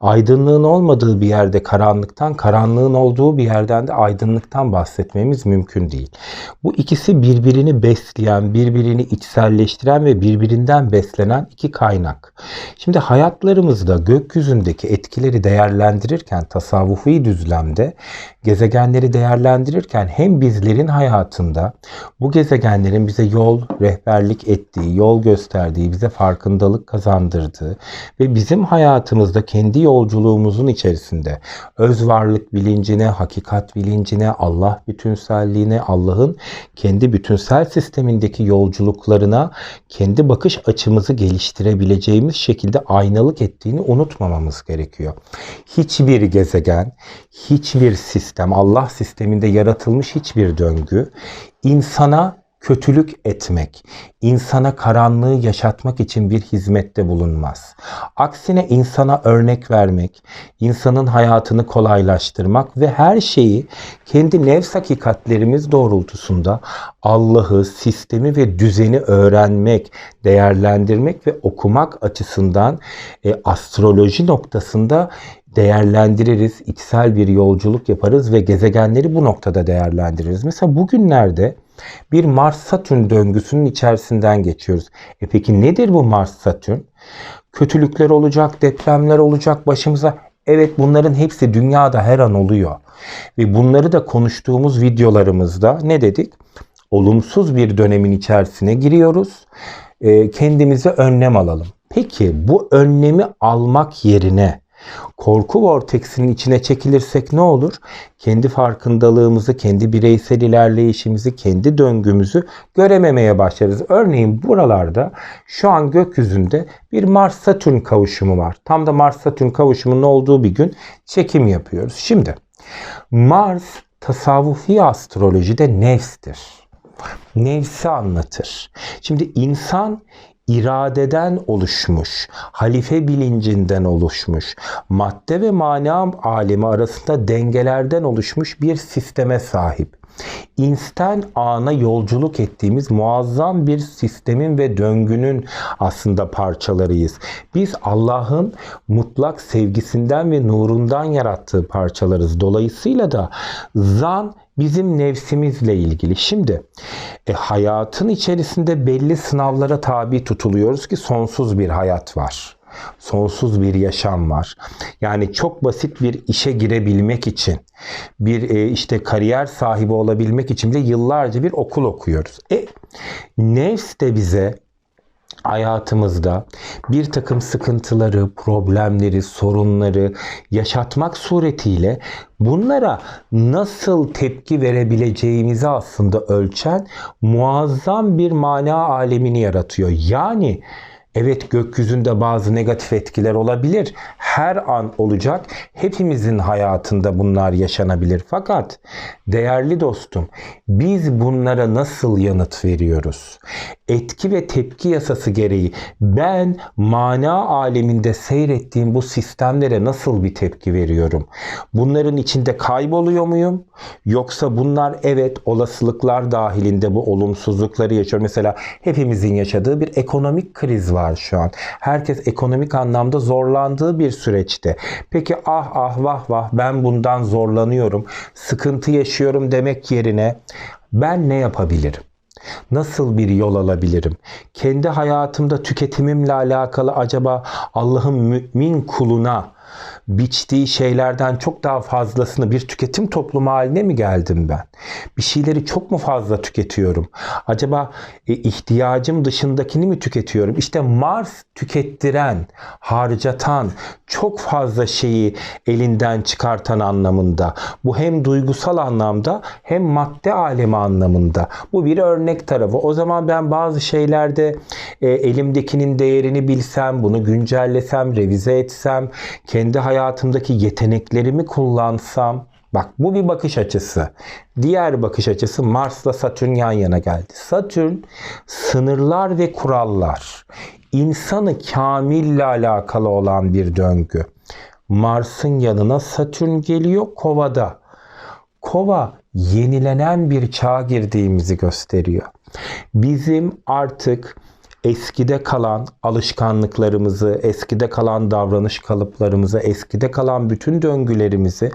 Aydınlığın olmadığı bir yerde karanlıktan, karanlığın olduğu bir yerden de aydınlıktan bahsetmemiz mümkün değil. Bu ikisi birbirini besleyen, birbirini içselleştiren ve birbirinden beslenen iki kaynak. Şimdi hayatlarımızda gökyüzündeki etkileri değerlendirirken tasavvufi düzlemde gezegenleri değerlendirirken hem bizlerin hayatında bu gezegenlerin bize yol rehberlik ettiği, yol gösterdiği, bize farkındalık kazandırdığı ve bizim hayatımızda kendi yolculuğumuzun içerisinde öz varlık bilincine, hakikat bilincine, Allah bütünselliğine, Allah'ın kendi bütünsel sistemindeki yolculuklarına kendi bakış açımızı geliştirebileceğimiz şekilde aynalık ettiğini unutmamamız gerekiyor. Hiçbir gezegen, hiçbir sistem, Allah sisteminde yaratılmış hiçbir döngü insana kötülük etmek, insana karanlığı yaşatmak için bir hizmette bulunmaz. Aksine insana örnek vermek, insanın hayatını kolaylaştırmak ve her şeyi kendi nefs hakikatlerimiz doğrultusunda Allah'ı, sistemi ve düzeni öğrenmek, değerlendirmek ve okumak açısından e, astroloji noktasında değerlendiririz, içsel bir yolculuk yaparız ve gezegenleri bu noktada değerlendiririz. Mesela bugünlerde bir Mars-Satürn döngüsünün içerisinden geçiyoruz. E peki nedir bu Mars-Satürn? Kötülükler olacak, depremler olacak başımıza. Evet bunların hepsi dünyada her an oluyor. Ve bunları da konuştuğumuz videolarımızda ne dedik? Olumsuz bir dönemin içerisine giriyoruz. E, kendimize önlem alalım. Peki bu önlemi almak yerine Korku vorteksinin içine çekilirsek ne olur? Kendi farkındalığımızı, kendi bireysel ilerleyişimizi, kendi döngümüzü görememeye başlarız. Örneğin buralarda şu an gökyüzünde bir Mars-Satürn kavuşumu var. Tam da Mars-Satürn kavuşumunun olduğu bir gün çekim yapıyoruz. Şimdi Mars tasavvufi astrolojide nefstir. Nefsi anlatır. Şimdi insan iradeden oluşmuş, halife bilincinden oluşmuş, madde ve mana alemi arasında dengelerden oluşmuş bir sisteme sahip. İnsten ana yolculuk ettiğimiz muazzam bir sistemin ve döngünün aslında parçalarıyız. Biz Allah'ın mutlak sevgisinden ve nurundan yarattığı parçalarız. Dolayısıyla da zan bizim nefsimizle ilgili. Şimdi e, hayatın içerisinde belli sınavlara tabi tutuluyoruz ki sonsuz bir hayat var. Sonsuz bir yaşam var. Yani çok basit bir işe girebilmek için, bir e, işte kariyer sahibi olabilmek için bile yıllarca bir okul okuyoruz. E nefs de bize hayatımızda bir takım sıkıntıları, problemleri, sorunları yaşatmak suretiyle bunlara nasıl tepki verebileceğimizi aslında ölçen muazzam bir mana alemini yaratıyor. Yani Evet gökyüzünde bazı negatif etkiler olabilir. Her an olacak. Hepimizin hayatında bunlar yaşanabilir. Fakat değerli dostum biz bunlara nasıl yanıt veriyoruz? Etki ve tepki yasası gereği ben mana aleminde seyrettiğim bu sistemlere nasıl bir tepki veriyorum? Bunların içinde kayboluyor muyum? Yoksa bunlar evet olasılıklar dahilinde bu olumsuzlukları yaşıyor. Mesela hepimizin yaşadığı bir ekonomik kriz var şu an. Herkes ekonomik anlamda zorlandığı bir süreçte. Peki ah ah vah vah ben bundan zorlanıyorum, sıkıntı yaşıyorum demek yerine ben ne yapabilirim? Nasıl bir yol alabilirim? Kendi hayatımda tüketimimle alakalı acaba Allah'ın mümin kuluna biçtiği şeylerden çok daha fazlasını bir tüketim toplumu haline mi geldim ben? Bir şeyleri çok mu fazla tüketiyorum? Acaba e, ihtiyacım dışındakini mi tüketiyorum? İşte Mars tükettiren, harcatan, çok fazla şeyi elinden çıkartan anlamında. Bu hem duygusal anlamda hem madde alemi anlamında. Bu bir örnek tarafı. O zaman ben bazı şeylerde e, elimdekinin değerini bilsem, bunu güncellesem, revize etsem, kendi hayatımdaki yeteneklerimi kullansam, Bak bu bir bakış açısı. Diğer bakış açısı Mars'la Satürn yan yana geldi. Satürn sınırlar ve kurallar. İnsanı kamille alakalı olan bir döngü. Mars'ın yanına Satürn geliyor kovada. Kova yenilenen bir çağa girdiğimizi gösteriyor. Bizim artık eskide kalan alışkanlıklarımızı, eskide kalan davranış kalıplarımızı, eskide kalan bütün döngülerimizi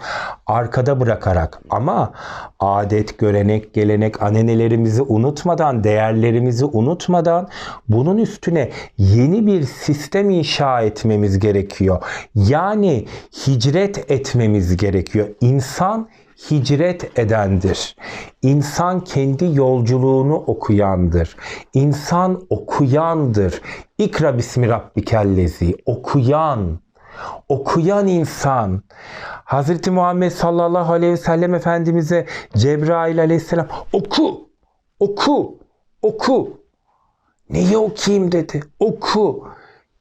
arkada bırakarak ama adet, görenek, gelenek, anenelerimizi unutmadan, değerlerimizi unutmadan bunun üstüne yeni bir sistem inşa etmemiz gerekiyor. Yani hicret etmemiz gerekiyor. İnsan hicret edendir. İnsan kendi yolculuğunu okuyandır. İnsan okuyandır. İkra bismi rabbikellezi. Okuyan. Okuyan insan. Hazreti Muhammed sallallahu aleyhi ve sellem Efendimiz'e Cebrail aleyhisselam oku, oku, oku. Neyi okuyayım dedi. Oku.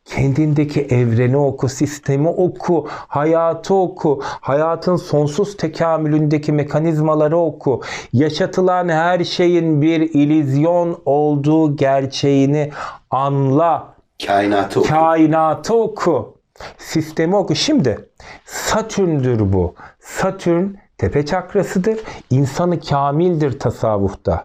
Kendindeki evreni oku, sistemi oku, hayatı oku, hayatın sonsuz tekamülündeki mekanizmaları oku. Yaşatılan her şeyin bir ilizyon olduğu gerçeğini anla. Kainatı oku. Kainatı oku. Sistemi oku. Şimdi Satürn'dür bu. Satürn tepe çakrasıdır. İnsanı kamildir tasavvufta.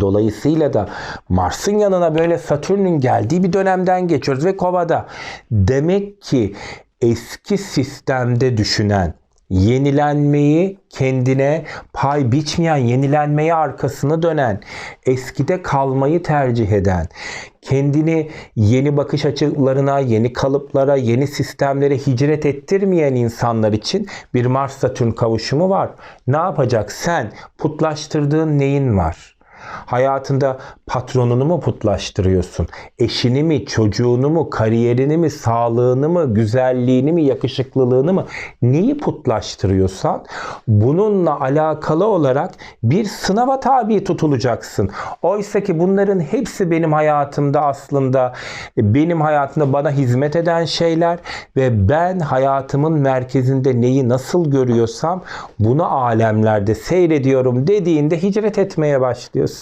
Dolayısıyla da Mars'ın yanına böyle Satürn'ün geldiği bir dönemden geçiyoruz ve Kova'da. Demek ki eski sistemde düşünen, yenilenmeyi kendine pay biçmeyen, yenilenmeye arkasını dönen, eskide kalmayı tercih eden, kendini yeni bakış açılarına, yeni kalıplara, yeni sistemlere hicret ettirmeyen insanlar için bir Mars Satürn kavuşumu var. Ne yapacak? Sen putlaştırdığın neyin var? Hayatında patronunu mu putlaştırıyorsun? Eşini mi, çocuğunu mu, kariyerini mi, sağlığını mı, güzelliğini mi, yakışıklılığını mı? Neyi putlaştırıyorsan bununla alakalı olarak bir sınava tabi tutulacaksın. Oysa ki bunların hepsi benim hayatımda aslında benim hayatımda bana hizmet eden şeyler ve ben hayatımın merkezinde neyi nasıl görüyorsam bunu alemlerde seyrediyorum dediğinde hicret etmeye başlıyorsun.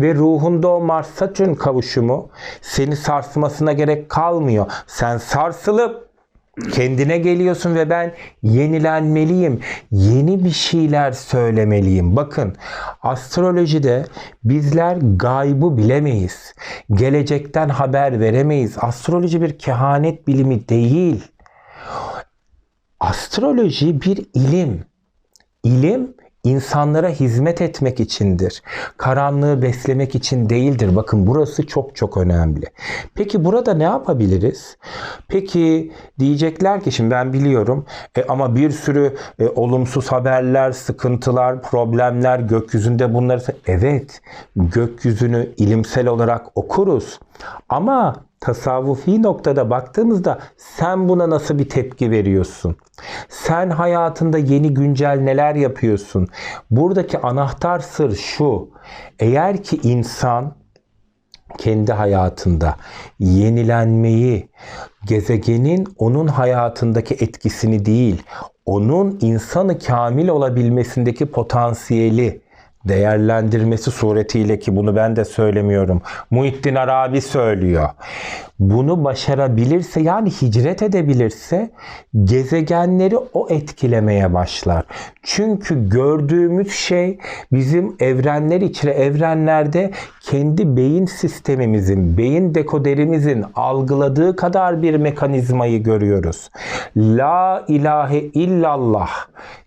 Ve ruhunda o Mars Satürn kavuşumu seni sarsmasına gerek kalmıyor. Sen sarsılıp kendine geliyorsun ve ben yenilenmeliyim. Yeni bir şeyler söylemeliyim. Bakın astrolojide bizler gaybı bilemeyiz. Gelecekten haber veremeyiz. Astroloji bir kehanet bilimi değil. Astroloji bir ilim. İlim insanlara hizmet etmek içindir. Karanlığı beslemek için değildir. Bakın burası çok çok önemli. Peki burada ne yapabiliriz? Peki diyecekler ki şimdi ben biliyorum e, ama bir sürü e, olumsuz haberler, sıkıntılar, problemler gökyüzünde bunları evet gökyüzünü ilimsel olarak okuruz. Ama tasavvufi noktada baktığımızda sen buna nasıl bir tepki veriyorsun? Sen hayatında yeni güncel neler yapıyorsun? Buradaki anahtar sır şu. Eğer ki insan kendi hayatında yenilenmeyi, gezegenin onun hayatındaki etkisini değil, onun insanı kamil olabilmesindeki potansiyeli değerlendirmesi suretiyle ki bunu ben de söylemiyorum. Muhittin Arabi söylüyor. Bunu başarabilirse yani hicret edebilirse gezegenleri o etkilemeye başlar. Çünkü gördüğümüz şey bizim evrenler içre evrenlerde kendi beyin sistemimizin, beyin dekoderimizin algıladığı kadar bir mekanizmayı görüyoruz. La ilahe illallah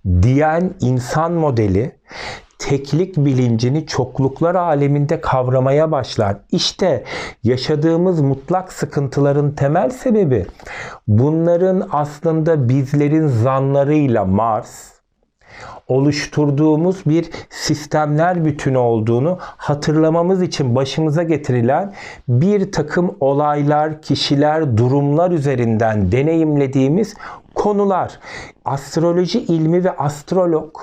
diyen insan modeli teklik bilincini çokluklar aleminde kavramaya başlar. İşte yaşadığımız mutlak sıkıntıların temel sebebi bunların aslında bizlerin zanlarıyla Mars oluşturduğumuz bir sistemler bütünü olduğunu hatırlamamız için başımıza getirilen bir takım olaylar, kişiler, durumlar üzerinden deneyimlediğimiz konular. Astroloji ilmi ve astrolog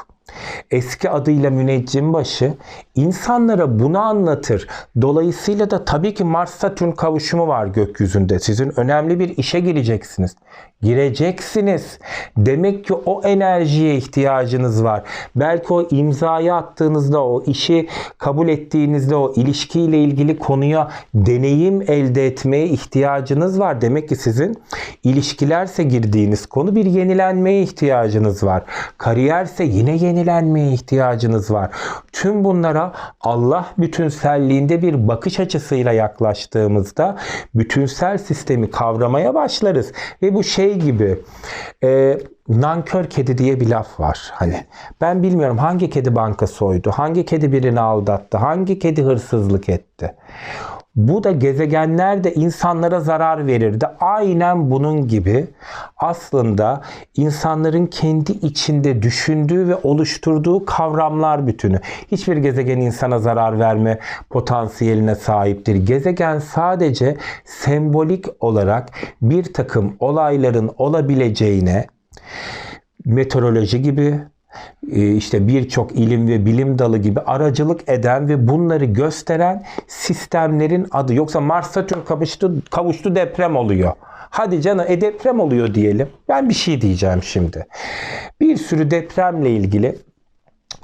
eski adıyla müneccimbaşı insanlara bunu anlatır. Dolayısıyla da tabii ki Mars Satürn kavuşumu var gökyüzünde. Sizin önemli bir işe gireceksiniz. Gireceksiniz. Demek ki o enerjiye ihtiyacınız var. Belki o imzayı attığınızda, o işi kabul ettiğinizde, o ilişkiyle ilgili konuya deneyim elde etmeye ihtiyacınız var. Demek ki sizin ilişkilerse girdiğiniz konu bir yenilenmeye ihtiyacınız var. Kariyerse yine yeni yenilenmeye ihtiyacınız var. Tüm bunlara Allah bütünselliğinde bir bakış açısıyla yaklaştığımızda bütünsel sistemi kavramaya başlarız. Ve bu şey gibi e, nankör kedi diye bir laf var. Hani ben bilmiyorum hangi kedi banka soydu, hangi kedi birini aldattı, hangi kedi hırsızlık etti. Bu da gezegenler de insanlara zarar verirdi. Aynen bunun gibi aslında insanların kendi içinde düşündüğü ve oluşturduğu kavramlar bütünü. Hiçbir gezegen insana zarar verme potansiyeline sahiptir. Gezegen sadece sembolik olarak bir takım olayların olabileceğine meteoroloji gibi işte birçok ilim ve bilim dalı gibi aracılık eden ve bunları gösteren sistemlerin adı. Yoksa Mars Satürn kavuştu, kavuştu deprem oluyor. Hadi canım e deprem oluyor diyelim. Ben bir şey diyeceğim şimdi. Bir sürü depremle ilgili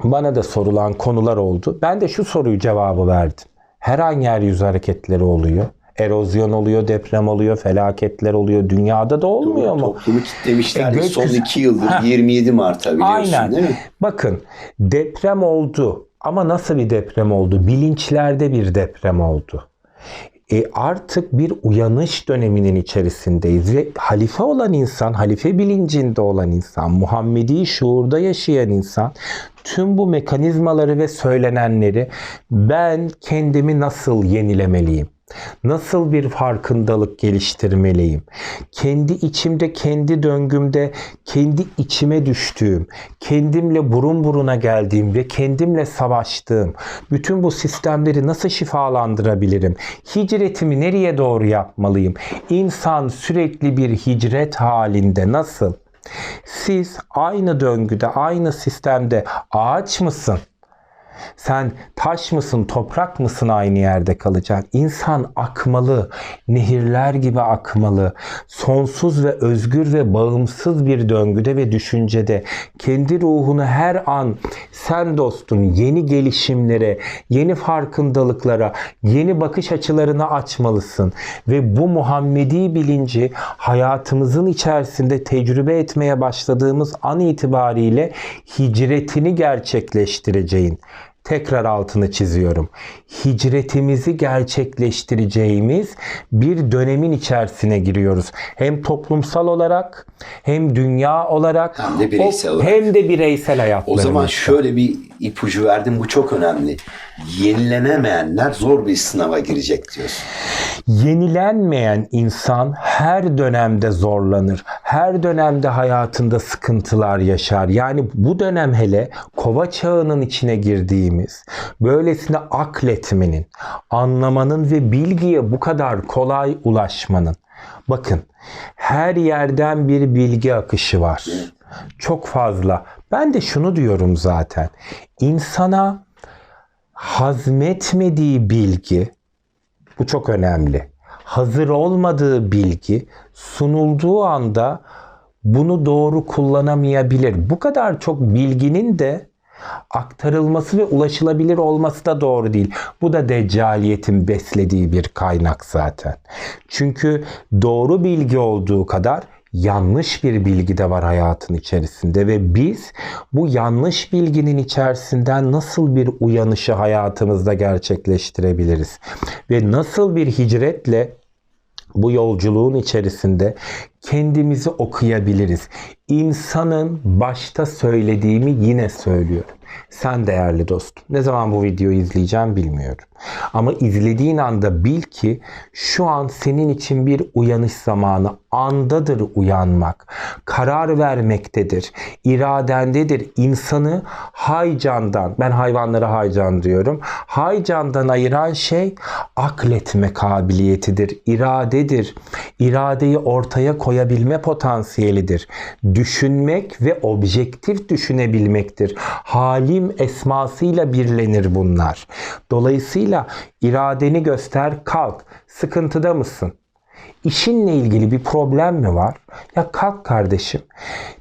bana da sorulan konular oldu. Ben de şu soruyu cevabı verdim. Her an yeryüzü hareketleri oluyor erozyon oluyor, deprem oluyor, felaketler oluyor. Dünyada da olmuyor mu? Toplumu kitlemişler. E, Son iki yıldır Heh. 27 Mart'ta biliyorsun Aynen. değil mi? Bakın deprem oldu ama nasıl bir deprem oldu? Bilinçlerde bir deprem oldu. E artık bir uyanış döneminin içerisindeyiz ve halife olan insan, halife bilincinde olan insan, Muhammedi şuurda yaşayan insan tüm bu mekanizmaları ve söylenenleri ben kendimi nasıl yenilemeliyim? Nasıl bir farkındalık geliştirmeliyim? Kendi içimde, kendi döngümde, kendi içime düştüğüm, kendimle burun buruna geldiğim ve kendimle savaştığım bütün bu sistemleri nasıl şifalandırabilirim? Hicretimi nereye doğru yapmalıyım? İnsan sürekli bir hicret halinde nasıl? Siz aynı döngüde, aynı sistemde ağaç mısın? Sen taş mısın, toprak mısın aynı yerde kalacaksın. İnsan akmalı, nehirler gibi akmalı, sonsuz ve özgür ve bağımsız bir döngüde ve düşüncede kendi ruhunu her an sen dostum yeni gelişimlere, yeni farkındalıklara, yeni bakış açılarına açmalısın. Ve bu Muhammedi bilinci hayatımızın içerisinde tecrübe etmeye başladığımız an itibariyle hicretini gerçekleştireceğin tekrar altını çiziyorum. Hicretimizi gerçekleştireceğimiz bir dönemin içerisine giriyoruz. Hem toplumsal olarak hem dünya olarak Hem de bireysel o- olarak. hem de bireysel hayatlarımızda. O zaman şöyle bir ipucu verdim. Bu çok önemli. Yenilenemeyenler zor bir sınava girecek diyorsun. Yenilenmeyen insan her dönemde zorlanır. Her dönemde hayatında sıkıntılar yaşar. Yani bu dönem hele kova çağının içine girdiğimiz, böylesine akletmenin, anlamanın ve bilgiye bu kadar kolay ulaşmanın. Bakın her yerden bir bilgi akışı var. Çok fazla. Ben de şunu diyorum zaten. İnsana hazmetmediği bilgi bu çok önemli. Hazır olmadığı bilgi sunulduğu anda bunu doğru kullanamayabilir. Bu kadar çok bilginin de aktarılması ve ulaşılabilir olması da doğru değil. Bu da deccaliyetin beslediği bir kaynak zaten. Çünkü doğru bilgi olduğu kadar yanlış bir bilgi de var hayatın içerisinde ve biz bu yanlış bilginin içerisinden nasıl bir uyanışı hayatımızda gerçekleştirebiliriz? Ve nasıl bir hicretle bu yolculuğun içerisinde kendimizi okuyabiliriz. İnsanın başta söylediğimi yine söylüyorum. Sen değerli dostum. Ne zaman bu videoyu izleyeceğim bilmiyorum. Ama izlediğin anda bil ki şu an senin için bir uyanış zamanı. Andadır uyanmak. Karar vermektedir. iradendedir. İnsanı haycandan, ben hayvanlara haycan diyorum. Haycandan ayıran şey akletme kabiliyetidir. iradedir. İradeyi ortaya koyabilme potansiyelidir. Düşünmek ve objektif düşünebilmektir. Halim esmasıyla birlenir bunlar. Dolayısıyla iradeni göster kalk. Sıkıntıda mısın? İşinle ilgili bir problem mi var? Ya kalk kardeşim.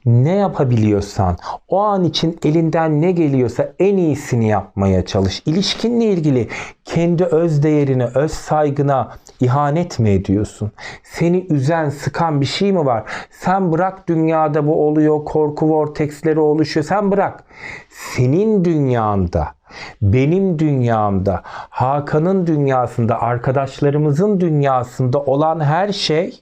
Ne yapabiliyorsan, o an için elinden ne geliyorsa en iyisini yapmaya çalış. İlişkinle ilgili kendi öz değerine, öz saygına ihanet mi ediyorsun? Seni üzen, sıkan bir şey mi var? Sen bırak dünyada bu oluyor, korku vorteksleri oluşuyor. Sen bırak. Senin dünyanda benim dünyamda, Hakan'ın dünyasında, arkadaşlarımızın dünyasında olan her şey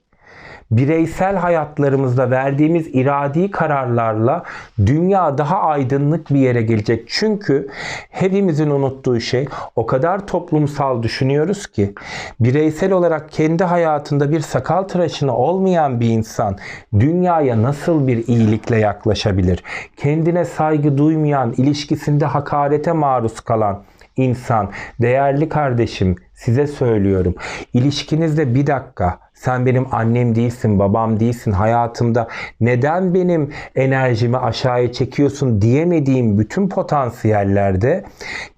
bireysel hayatlarımızda verdiğimiz iradi kararlarla dünya daha aydınlık bir yere gelecek. Çünkü hepimizin unuttuğu şey o kadar toplumsal düşünüyoruz ki bireysel olarak kendi hayatında bir sakal tıraşını olmayan bir insan dünyaya nasıl bir iyilikle yaklaşabilir? Kendine saygı duymayan, ilişkisinde hakarete maruz kalan insan, değerli kardeşim size söylüyorum. İlişkinizde bir dakika sen benim annem değilsin, babam değilsin. Hayatımda neden benim enerjimi aşağıya çekiyorsun diyemediğim bütün potansiyellerde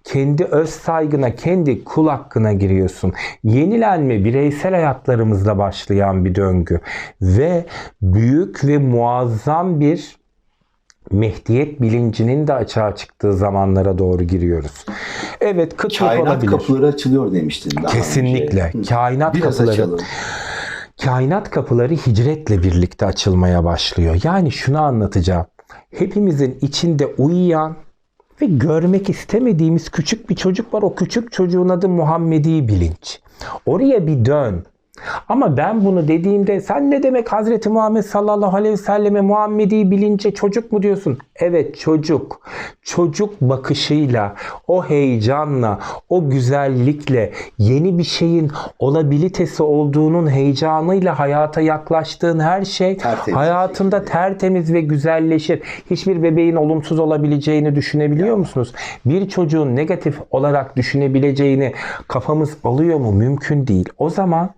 kendi öz saygına, kendi kul hakkına giriyorsun. Yenilenme bireysel hayatlarımızda başlayan bir döngü ve büyük ve muazzam bir Mehdiyet bilincinin de açığa çıktığı zamanlara doğru giriyoruz. Evet kıtlık Kainat olabilir. kapıları açılıyor demiştin daha Kesinlikle. önce. Kainat Biraz kapıları açalım. kainat kapıları hicretle birlikte açılmaya başlıyor. Yani şunu anlatacağım. Hepimizin içinde uyuyan ve görmek istemediğimiz küçük bir çocuk var. O küçük çocuğun adı Muhammedi bilinç. Oraya bir dön. Ama ben bunu dediğimde sen ne demek Hazreti Muhammed sallallahu aleyhi ve selleme Muhammedi bilince çocuk mu diyorsun? Evet çocuk. Çocuk bakışıyla, o heyecanla, o güzellikle, yeni bir şeyin olabilitesi olduğunun heyecanıyla hayata yaklaştığın her şey Tertemiz hayatında tertemiz ve güzelleşir. Hiçbir bebeğin olumsuz olabileceğini düşünebiliyor musunuz? Bir çocuğun negatif olarak düşünebileceğini kafamız alıyor mu? Mümkün değil. O zaman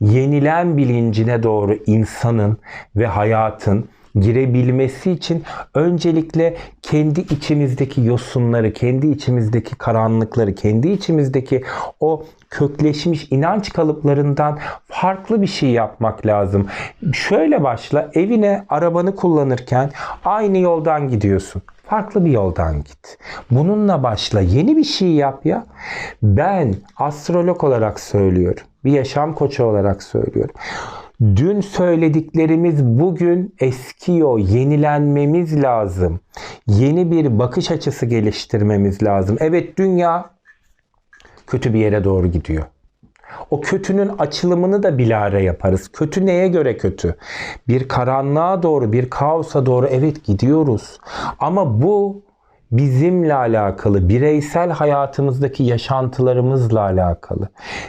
yenilen bilincine doğru insanın ve hayatın girebilmesi için öncelikle kendi içimizdeki yosunları, kendi içimizdeki karanlıkları, kendi içimizdeki o kökleşmiş inanç kalıplarından farklı bir şey yapmak lazım. Şöyle başla, evine arabanı kullanırken aynı yoldan gidiyorsun. Farklı bir yoldan git. Bununla başla. Yeni bir şey yap ya. Ben astrolog olarak söylüyorum. Bir yaşam koçu olarak söylüyorum. Dün söylediklerimiz bugün eskiyor. Yenilenmemiz lazım. Yeni bir bakış açısı geliştirmemiz lazım. Evet dünya kötü bir yere doğru gidiyor. O kötünün açılımını da bilare yaparız. Kötü neye göre kötü? Bir karanlığa doğru, bir kaosa doğru evet gidiyoruz. Ama bu bizimle alakalı, bireysel hayatımızdaki yaşantılarımızla alakalı.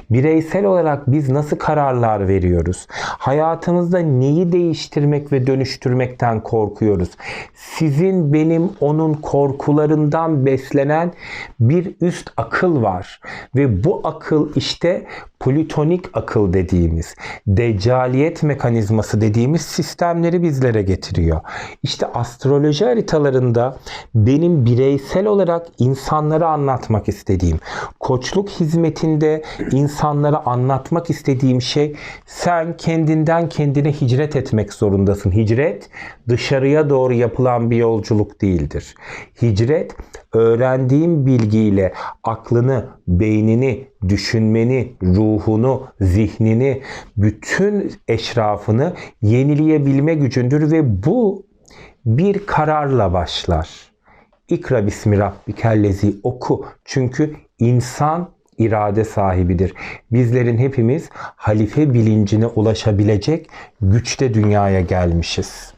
Bireysel olarak biz nasıl kararlar veriyoruz? Hayatımızda neyi değiştirmek ve dönüştürmekten korkuyoruz? Sizin, benim, onun korkularından beslenen bir üst akıl var. Ve bu akıl işte plütonik akıl dediğimiz, deccaliyet mekanizması dediğimiz sistemleri bizlere getiriyor. İşte astroloji haritalarında benim bireysel olarak insanlara anlatmak istediğim, koçluk hizmetinde insanlara anlatmak istediğim şey sen kendinden kendine hicret etmek zorundasın. Hicret dışarıya doğru yapılan bir yolculuk değildir. Hicret öğrendiğin bilgiyle aklını, beynini, düşünmeni, ruhunu, zihnini, bütün eşrafını yenileyebilme gücündür ve bu bir kararla başlar. İkra bismi rabbikellezi oku. Çünkü insan irade sahibidir. Bizlerin hepimiz halife bilincine ulaşabilecek güçte dünyaya gelmişiz.